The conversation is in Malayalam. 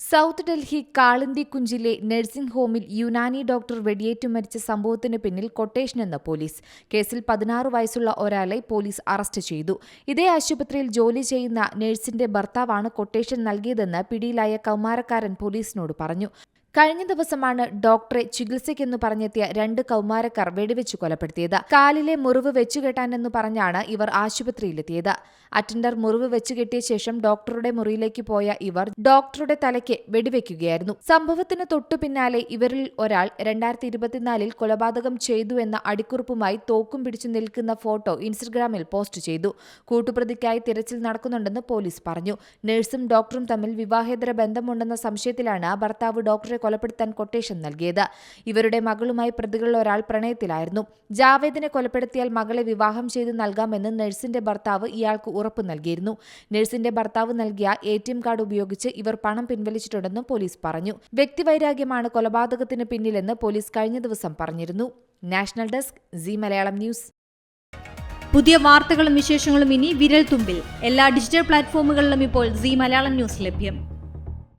സൗത്ത് ഡൽഹി കാളന്തി കുഞ്ചിലെ നഴ്സിംഗ് ഹോമിൽ യുനാനി ഡോക്ടർ വെടിയേറ്റു മരിച്ച സംഭവത്തിന് പിന്നിൽ കൊട്ടേഷൻ എന്ന പോലീസ്. കേസിൽ പതിനാറ് വയസ്സുള്ള ഒരാളെ പോലീസ് അറസ്റ്റ് ചെയ്തു. ഇതേ ആശുപത്രിയിൽ ജോലി ചെയ്യുന്ന നഴ്സിന്റെ ഭർത്താവാണ് കൊട്ടേഷൻ നൽകിയതെന്ന് പിടിയിലായ കൗമാരക്കാരൻ പോലീസിനോട് പറഞ്ഞു. കഴിഞ്ഞ ദിവസമാണ് ഡോക്ടറെ ചികിത്സയ്ക്കെന്ന് പറഞ്ഞെത്തിയ രണ്ട് കൗമാരക്കാർ വെടിവെച്ച് കൊലപ്പെടുത്തിയത്. കാലിലെ മുറിവ് വെച്ചുകെട്ടാനെന്ന് പറഞ്ഞാണ് ഇവർ ആശുപത്രിയിലെത്തിയത്. അറ്റൻഡർ മുറിവ് വെച്ചുകെട്ടിയ ശേഷം ഡോക്ടറുടെ മുറിയിലേക്ക് പോയ ഇവർ ഡോക്ടറുടെ തലയ്ക്ക് വെടിവെക്കുകയായിരുന്നു. സംഭവത്തിന് തൊട്ടു പിന്നാലെ ഇവരിൽ ഒരാൾ രണ്ടായിരത്തി ഇരുപത്തിനാലിൽ കൊലപാതകം ചെയ്തു എന്ന അടിക്കുറിപ്പുമായി തോക്കും പിടിച്ചു നിൽക്കുന്ന ഫോട്ടോ ഇൻസ്റ്റഗ്രാമിൽ പോസ്റ്റ് ചെയ്തു. കൂട്ടുപ്രതിക്കായി തിരച്ചിൽ നടക്കുന്നുണ്ടെന്ന് പോലീസ് പറഞ്ഞു. നഴ്സും ഡോക്ടറും തമ്മിൽ വിവാഹേതര ബന്ധമുണ്ടെന്ന സംശയത്തിലാണ് ഭർത്താവ് ഡോക്ടറെ കൊലപ്പെടുത്താൻ കൊട്ടേഷൻ നൽകിയത്. ഇവരുടെ മകളുമായി പ്രതികളിൽ ഒരാൾ പ്രണയത്തിലായിരുന്നു. ജാവേദിനെ കൊലപ്പെടുത്തിയാൽ മകളെ വിവാഹം ചെയ്ത് നൽകാമെന്ന് നഴ്സിന്റെ ഭർത്താവ് ഇയാൾക്ക് ഉറപ്പ് നൽകിയിരുന്നു. നഴ്സിന്റെ ഭർത്താവ് നൽകിയ എ ടി എം കാർഡ് ഉപയോഗിച്ച് ഇവർ പണം പിൻവലിച്ചിട്ടുണ്ടെന്നും പോലീസ് പറഞ്ഞു. വ്യക്തിവൈരാഗ്യമാണ് കൊലപാതകത്തിന് പിന്നിലെന്ന് പോലീസ് കഴിഞ്ഞ ദിവസം പറഞ്ഞിരുന്നു. National desk C Malayalam news. പുതിയ വാർത്തകളും വിശേഷങ്ങളും ഇനി വിരൽ തുമ്പിൽ എല്ലാ ഡിജിറ്റൽ പ്ലാറ്റ്ഫോമുകളിലും ഇപ്പോൾ സി മലയാളം ന്യൂസ് ലഭ്യം.